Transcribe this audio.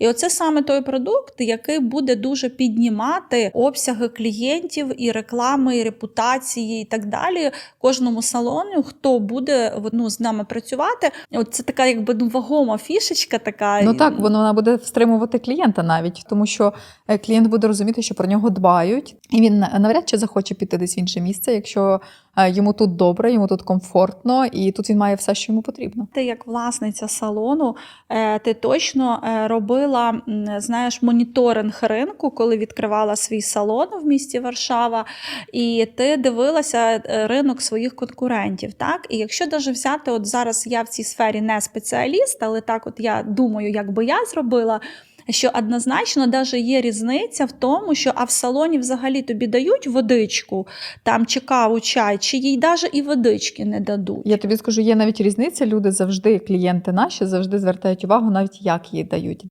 І оце саме той продукт, який буде дуже піднімати обсяги клієнтів і реклами, і репутації, і так далі. Кожному салону, хто буде ну, з нами працювати. От це така, якби ну, вагома фішечка. Така Ну так, воно вона буде стримувати клієнта навіть, тому що е, клієнт буде розуміти, що про нього дбають, і він навряд чи захоче піти десь в інше місце, якщо йому тут добре, йому тут комфортно, і тут він має все, що йому потрібно. Ти як власниця салону, е, ти точно е, робила знаєш, моніторинг ринку, коли відкривала свій салон в місті Варшава, і ти дивилася е, ринок своїх конкурентів. Так? І якщо даже взяти, от зараз я в цій сфері не спеціаліст, але так от я думаю, як би я зробила. Що однозначно даже є різниця в тому, що а в салоні взагалі тобі дають водичку, там чи каву, чай, чи їй даже і водички не дадуть. Я тобі скажу, є навіть різниця. Люди завжди, клієнти наші, завжди звертають увагу, навіть як їй дають.